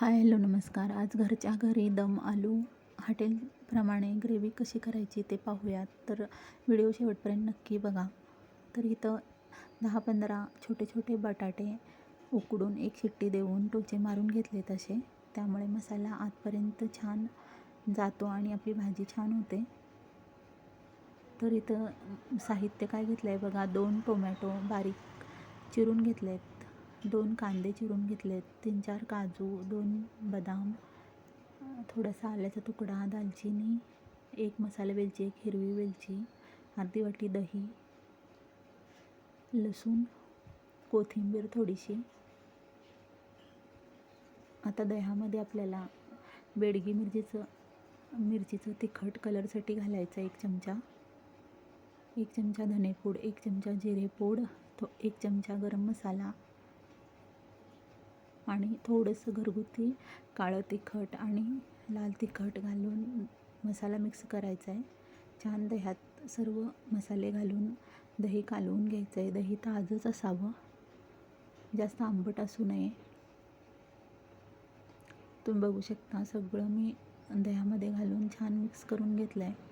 Hi hello नमस्कार. आज घरच्या घरी दम आलू हॉटेलप्रमाणे ग्रेव्ही कशी करायची ते पाहूयात. तर व्हिडिओ शेवटपर्यंत नक्की बघा. तर इथं दहा पंधरा छोटे छोटे बटाटे उकडून एक शिट्टी देऊन टोचे मारून घेतले तसे त्यामुळे मसाला आतपर्यंत छान जातो आणि आपली भाजी छान होते. तर इथं साहित्य काय घेतलं आहे बघा. दोन टोमॅटो बारीक चिरून घेतले आहेत दोन कांदे चिरून घेतलेत. तीन चार काजू दोन बदाम थोडासा आल्याचा तुकडा दालचिनी एक मसाला वेलची एक हिरवी वेलची अर्धी वाटी दही लसूण कोथिंबीर थोडीशी. आता दह्यामध्ये आपल्याला बेडगी मिरचीचं मिरचीचं तिखट कलरसाठी घालायचं एक चमचा. एक चमचा धनेपूड एक चमचा जिरेपूड थो एक चमचा गरम मसाला आणि थोडंसं घरगुती काळं तिखट आणि लाल तिखट घालून मसाला मिक्स करायचा आहे. छान दह्यात सर्व मसाले घालून दही कालवून घ्यायचं आहे दही ताजंच असावं. जास्त आंबट असू नये. तुम्ही बघू शकता सगळं मी दह्यामध्ये घालून छान मिक्स करून घेतलं आहे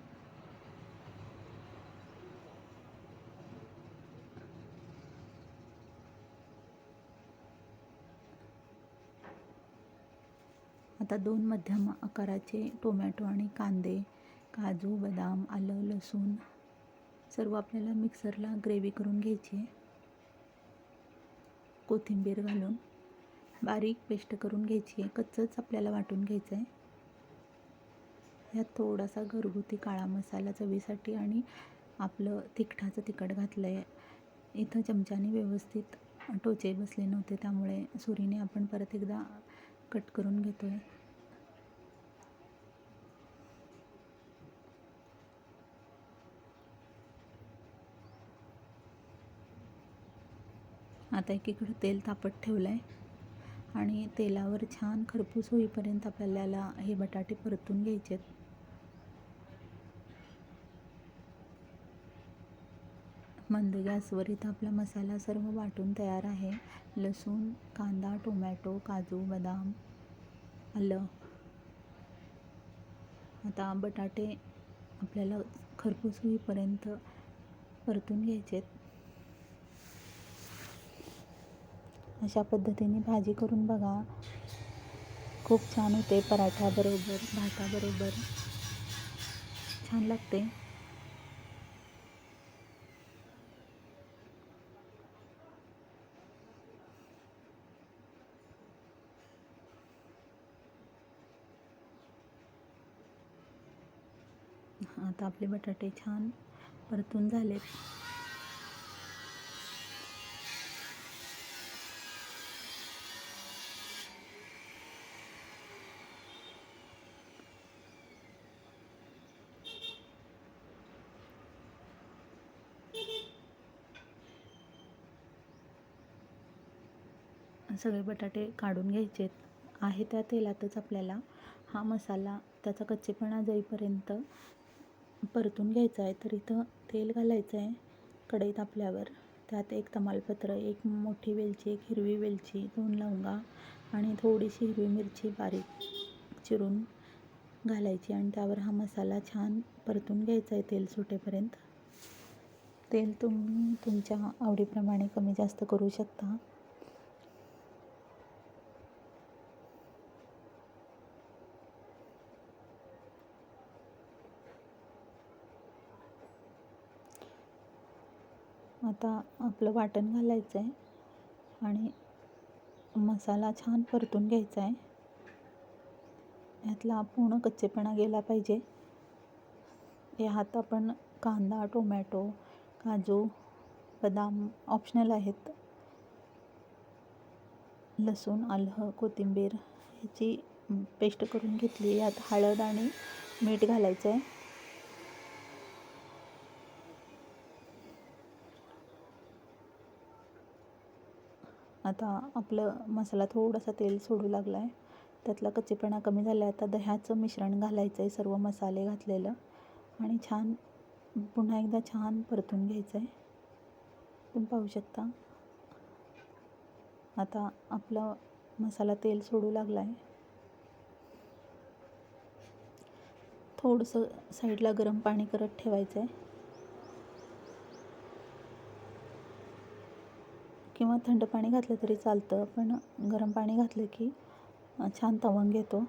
आता दोन मध्यम आकाराचे टोमॅटो आणि कांदे काजू बदाम आलं लसूण सर्व आपल्याला मिक्सरला ग्रेव्ही करून घ्यायची आहे. कोथिंबीर घालून बारीक पेस्ट करून घ्यायची आहे. कच्चंच आपल्याला वाटून घ्यायचं आहे. ह्यात थोडासा घरगुती काळा मसाला चवीसाठी आणि आपलं तिखटाचं तिखट घातलं आहे इथं चमच्याने व्यवस्थित टोचे बसले नव्हते त्यामुळे सुरीने आपण परत एकदा कट करून घेतो आहे आता एकीकडं तेल तापत ठेवलं आहे आणि तेलावर छान खरपूस होईपर्यंत आपल्याला हे बटाटे परतून घ्यायचे आहेत मंद गॅसवर इथं आपला मसाला सर्व वाटून तयार आहे. लसूण कांदा टोमॅटो काजू बदाम आलं. आता बटाटे आपल्याला खरपूस होईपर्यंत परतून घ्यायचे आहेत अशा पद्धतीने भाजी करून बघा. खूप छान होते पराठ्याबरोबर भाताबरोबर. छान लागते. आता आपले बटाटे छान परतून झालेत. सगळे बटाटे काढून घ्यायचे आहे त्या तेलातच आपल्याला हा मसाला त्याचा कच्चेपणा जाईपर्यंत परतून घ्यायचा आहे. तर इथं तेल घालायचं आहे कढई आपल्यावर. त्यात एक तमालपत्र एक मोठी वेलची एक हिरवी वेलची दोन लवंगा आणि थोडीशी हिरवी मिरची बारीक चिरून घालायची आणि त्यावर हा मसाला छान परतून घ्यायचा आहे तेल सुटेपर्यंत. तेल तुम्ही तुमच्या आवडीप्रमाणे कमी जास्त करू शकता. आता आपलं वाटण घालायचं आहे आणि मसाला छान परतून घ्यायचा आहे ह्यातला पूर्ण कच्चेपणा गेला पाहिजे. ह्यात आपण कांदा टोमॅटो काजू बदाम ऑप्शनल आहेत. लसूण आलं कोथिंबीर ह्याची पेस्ट करून घेतली यात हळद आणि मीठ घालायचं आहे आता आपलं मसाला थोडासा तेल सोडू लागला आहे त्यातला कच्चेपणा कमी झाला आहे आता दह्याचं मिश्रण घालायचं आहे सर्व मसाले घातलेलं. आणि छान पुन्हा एकदा छान परतून घ्यायचं आहे तुम्ही पाहू शकता. आता आपलं मसाला तेल सोडू लागला आहे थोडंसं साईडला गरम पाणी करत ठेवायचं आहे किंवा थंड पाणी घातलं तरी चालतं पण गरम पाणी घातलं की छान तवंग येतो.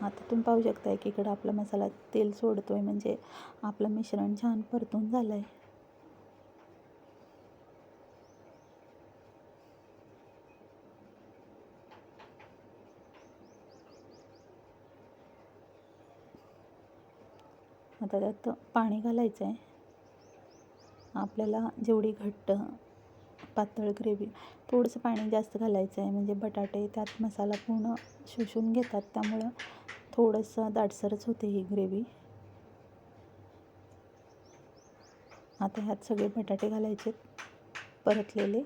आता तुम्ही पाहू शकता की इकडं आपला मसाला तेल सोडतो आहे म्हणजे आपलं मिश्रण छान परतून झालं आहे आता त्यात पाणी घालायचं आहे आपल्याला जेवढी घट्ट पातळ ग्रेव्ही थोडंसं पाणी जास्त घालायचं आहे. म्हणजे बटाटे त्यात मसाला पूर्ण शोषून घेतात. त्यामुळं थोडंसं दाटसरच होते ही ग्रेव्ही. आता ह्यात सगळे बटाटे घालायचे परतलेले.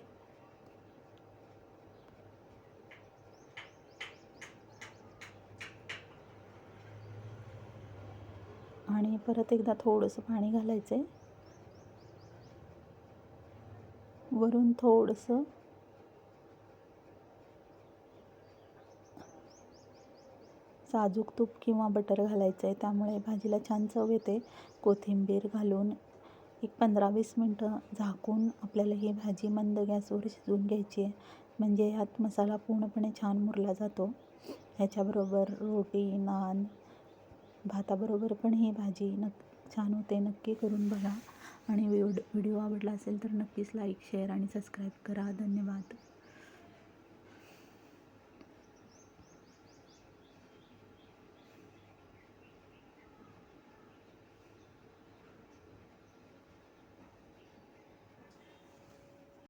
आणि परत एकदा थोडंसं पाणी घालायचं आहे वरून थोडंसं. साजूक तूप किंवा बटर घालायचं आहे त्यामुळे भाजीला छान चव येते. कोथिंबीर घालून एक पंधरा वीस मिनटं झाकून आपल्याला ही भाजी मंद गॅसवर शिजवून घ्यायची आहे. म्हणजे ह्यात मसाला पूर्णपणे छान मुरला जातो. ह्याच्याबरोबर रोटी नान भाताबरोबर पण ही भाजी नक् छान होते. नक्की करून बघा. आणि व्हिड व्हिडिओ आवडला असेल तर नक्कीच लाईक शेअर आणि सबस्क्राईब करा. धन्यवाद.